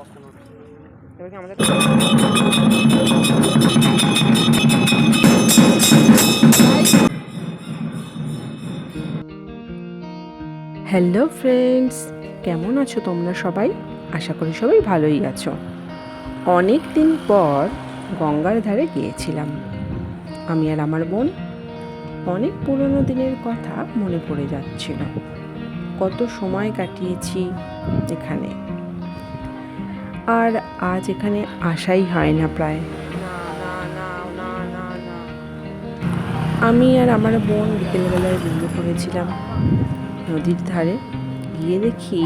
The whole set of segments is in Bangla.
এবার আমাদের হ্যালো ফ্রেন্ডস কেমন আছো তোমরা সবাই? আশা করি সবাই ভালোই আছো। অনেক দিন পর গঙ্গার ধারে গিয়েছিলাম। আমি আর আমার বোন অনেক পুরনো দিনের কথা মনে পড়ে যাচ্ছিল। কত সময় কাটিয়েছি এখানে? আর আজ এখানে আসাই হয় না প্রায়। আমি আর আমার বোন বিকেলবেলায় বেরিয়ে পড়েছিলাম নদীর ধারে। গিয়ে দেখি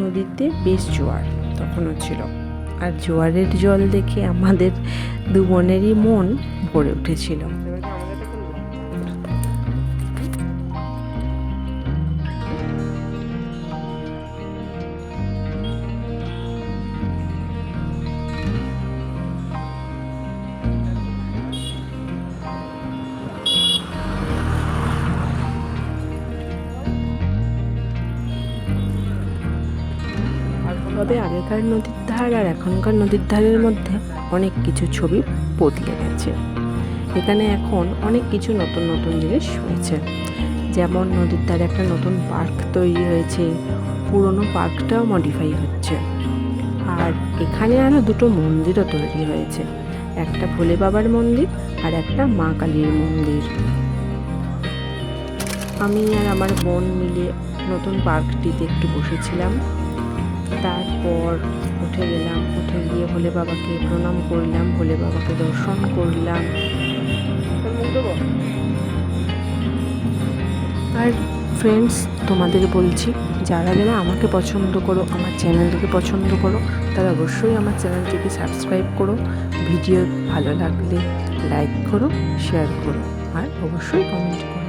নদীতে বেশ জোয়ার তখনও ছিল। আর জোয়ারের জল দেখে আমাদের দু বোনেরই মন ভরে উঠেছিল। তবে আগেকার নদীর ধার আর এখনকার নদীর ধারের মধ্যে অনেক কিছু ছবি বদলে গেছে। এখানে এখন অনেক কিছু নতুন নতুন জিনিস হয়েছে। যেমন নদীর ধারে একটা নতুন পার্ক তৈরি হয়েছে, পুরনো পার্কটাও মডিফাই হচ্ছে। আর এখানে আরও দুটো মন্দিরও তৈরি হয়েছে, একটা ভোলে বাবার মন্দির আর একটা মা কালীর মন্দির। আমি আর আমার বোন মিলে নতুন পার্কটিতে একটু বসেছিলাম। তারপর উঠে গেলাম, উঠে গিয়ে ভোলে বাবাকে প্রণাম করলাম, ভোলে বাবাকে দর্শন করলাম। আর ফ্রেন্ডস তোমাদের বলছি, যারা যারা আমাকে পছন্দ করো, আমার চ্যানেলটিকে পছন্দ করো, তারা অবশ্যই আমার চ্যানেলটিকে সাবস্ক্রাইব করো। ভিডিও ভালো লাগলে লাইক করো শেয়ার করো, আর অবশ্যই কমেন্ট করো।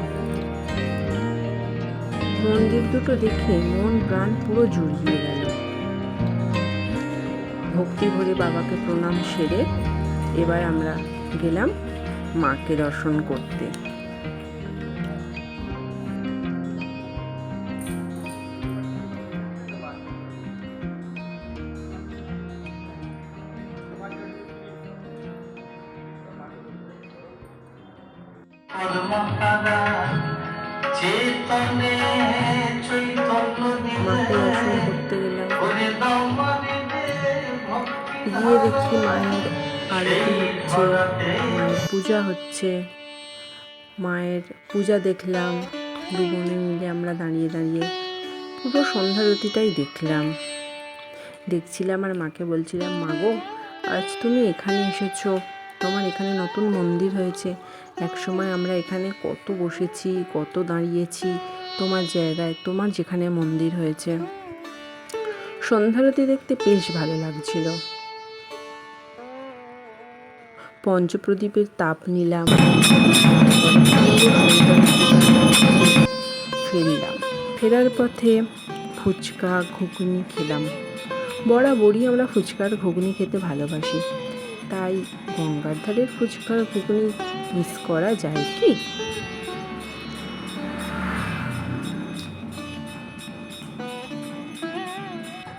মন্দির দুটো দেখে মন প্রাণ পুরো জুড়িয়ে গেল। ভক্তি ভরে বাবাকে প্রণাম সেরে এবার আমরা গেলাম মাকে দর্শন করতে। মাকে দর্শন করতে গেলাম। গিয়ে দেখি মায়ের আরতি হচ্ছে পূজা হচ্ছে। মায়ের পূজা দেখলাম দু বোনে মিলে আমরা দাঁড়িয়ে দাঁড়িয়ে পুরো সন্ধ্যারতিটাই দেখলাম। দেখছিলাম আর মাকে বলছিলাম, মা গো, আজ তুমি এখানে এসেছ, তোমার এখানে নতুন মন্দির হয়েছে। এক সময় আমরা এখানে কত বসেছি, কত দাঁড়িয়েছি, তোমার জায়গায়, তোমার যেখানে মন্দির হয়েছে। সন্ধ্যারতি দেখতে বেশ ভালো লাগছিল। পঞ্চপ্রদীপের তাপ নিলাম। ফিরলাম ফেরার পথে ফুচকা, ঘুগনি খেলাম। বরাবরই আমরা ফুচকার, ঘুগনি খেতে ভালোবাসি। তাই গঙ্গার ধারের ফুচকার, ঘুগনি মিস করা যায় কি?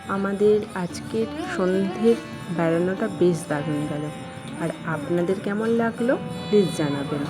আমাদের আজকের সন্ধ্যের বেড়ানোটা বেশ দারুণ গেল। আর আপনাদের কেমন লাগল প্লিজ জানাবেন।